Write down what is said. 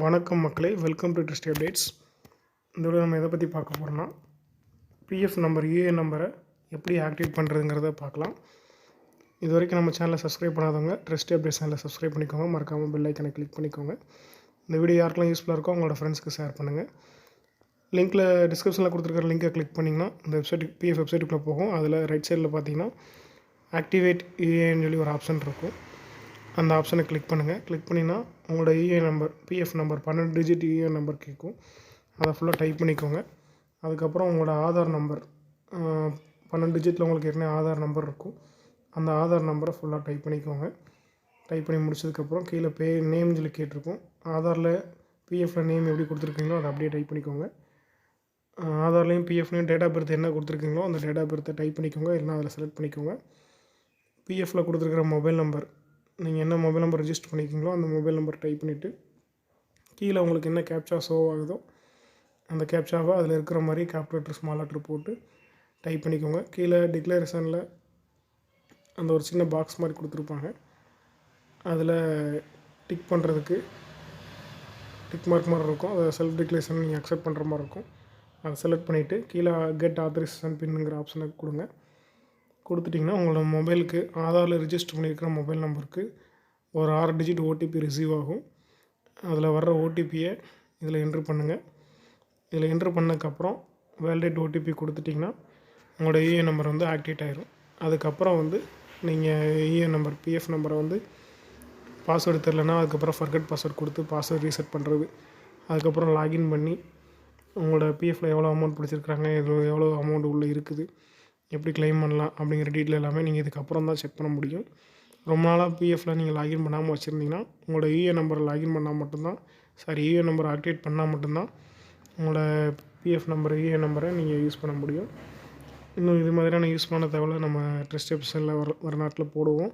வணக்கம் மக்களே welcome to tryst updates இந்த நம்ம எதை பற்றி பார்க்க போகிறோம்னா பிஎஃப் நம்பர் யூஏஎன் நம்பரை எப்படி ஆக்டிவேட் பண்ணுறதுங்கிறத பார்க்கலாம். இது வரைக்கும் நம்ம சேனலை சப்ஸ்கிரைப் பண்ணாதவங்க ட்ரெஸ்ட் அப்டேட்ஸ் சேனலை சப்ஸ்கிரைப் பண்ணிக்கோங்க. மறக்காமல் பெல் ஐக்கனை கிளிக் பண்ணிக்கோங்க. இந்த வீடியோ யாருக்கெல்லாம் யூஸ்ஃபுல்லாக இருக்கோ அவங்களோட ஃப்ரெண்ட்ஸ்க்கு ஷேர் பண்ணுங்கள் லிங்க்கில் டிஸ்கிரிப்ஷனில் கொடுத்துருக்கிற லிங்க்கை கிளிக் பண்ணிங்கன்னா இந்த வெப்சைட் பிஎஃப் வெப்சைட்டுக்குள்ளே போகும். அதில் ரைட் சைடில் பார்த்தீங்கன்னா ஆக்டிவேட் யூஏன்னு சொல்லி ஒரு ஆப்ஷன் இருக்கும். அந்த ஆப்ஷனை கிளிக் பண்ணுங்கள் கிளிக் பண்ணிங்கன்னா உங்களோட யூஏ நம்பர் பிஎஃப் நம்பர் பன்னெண்டு டிஜிட் யூஏ நம்பர் கேட்கும். அதை ஃபுல்லாக டைப் பண்ணிக்கோங்க. அதுக்கப்புறம் உங்களோட ஆதார் நம்பர் பன்னெண்டு டிஜிட்டில் உங்களுக்கு ஏற்கனவே ஆதார் நம்பர் இருக்கும். அந்த ஆதார் நம்பரை ஃபுல்லாக டைப் பண்ணிக்கோங்க. டைப் பண்ணி முடிச்சதுக்கப்புறம் கீழே பே நேம் சொல்லி கேட்டிருக்கும். ஆதாரில் பிஎஃப்பில் நேம் எப்படி கொடுத்துருக்கீங்களோ அதை அப்படியே டைப் பண்ணிக்கோங்க. ஆதார்லேயும் பிஎஃப்லேயும் டேட் ஆஃப் பர்த் என்ன கொடுத்துருக்கீங்களோ அந்த டேட் ஆஃப் பர்த்தை டைப் பண்ணிக்கோங்க. இல்லைனா அதில் செலக்ட் பண்ணிக்கோங்க. பிஎஃப்பில் கொடுத்துருக்குற மொபைல் நம்பர் நீங்கள் என்ன மொபைல் நம்பர் ரெஜிஸ்டர் பண்ணிக்கிங்களோ அந்த மொபைல் நம்பர் டைப் பண்ணிவிட்டு கீழே உங்களுக்கு என்ன கேப்சா ஷோ ஆகுதோ அந்த கேப்சாவை அதில் இருக்கிற மாதிரி கேப்டர் ஸ்மால் லெட்டர் போட்டு டைப் பண்ணிக்கோங்க. கீழே டிக்ளரேஷனில் அந்த ஒரு சின்ன பாக்ஸ் மாதிரி கொடுத்துருப்பாங்க. அதில் டிக் பண்ணுறதுக்கு டிக் மார்க் மாதிரி இருக்கும். அதை செல்ஃப் டிக்ளரேஷன் நீங்கள் அக்செப்ட் பண்ணுற மாதிரி இருக்கும். அதை செலக்ட் பண்ணிவிட்டு கீழே கெட் ஆத்தரைசேஷன் பின்னுங்கிற ஆப்ஷனை கொடுங்க. கொடுத்துட்டிங்கன்னா உங்களோட மொபைலுக்கு ஆதாரில் ரிஜிஸ்டர் பண்ணியிருக்கிற மொபைல் நம்பருக்கு ஒரு ஆறு டிஜிட் ஓடிபி ரிசீவ் ஆகும். அதில் வர்ற ஓடிபியை இதில் என்ட்ரு பண்ணுங்கள் இதில் என்ட்ரு பண்ணதுக்கப்புறம் வேலிடேட் ஓடிபி கொடுத்துட்டிங்கன்னா உங்களோட இஏ நம்பர் வந்து ஆக்டிவேட் ஆகிரும் அதுக்கப்புறம் வந்து நீங்கள் இஏ நம்பர் பிஎஃப் நம்பரை வந்து பாஸ்வேர்டு தெரிலனா அதுக்கப்புறம் ஃபர்கட் பாஸ்வேர்டு கொடுத்து பாஸ்வேர்டு ரீசெட் பண்ணுறது அதுக்கப்புறம் லாகின் பண்ணி உங்களோட பிஎஃப்ல எவ்வளோ அமௌண்ட் பிடிச்சிருக்காங்க எவ்வளோ எவ்வளோ அமௌண்ட் உள்ளே இருக்குது. எப்படி கிளைம் பண்ணலாம் அப்படிங்கிற டீட்டெயில் எல்லாமே நீங்கள் இதுக்கப்புறம் தான் செக் பண்ண முடியும். ரொம்ப நாளாக பிஎஃப்பில் நீங்கள் லாகின் பண்ணாமல் வச்சுருந்தீங்கன்னா உங்களோட யூஏ நம்பரை லாகின் பண்ணால் மட்டும்தான் சாரி யூஏ நம்பர் ஆக்டிவேட் பண்ணால் மட்டும்தான் உங்களோட பிஎஃப் நம்பர் யூஏ நம்பரை நீங்கள் யூஸ் பண்ண முடியும். இன்னும் இது மாதிரியான யூஸ்ஃபுல்லான தகவலை நம்ம ட்ரெஸ்ட் எபிசோடில் வர வர நாட்டில் போடுவோம்.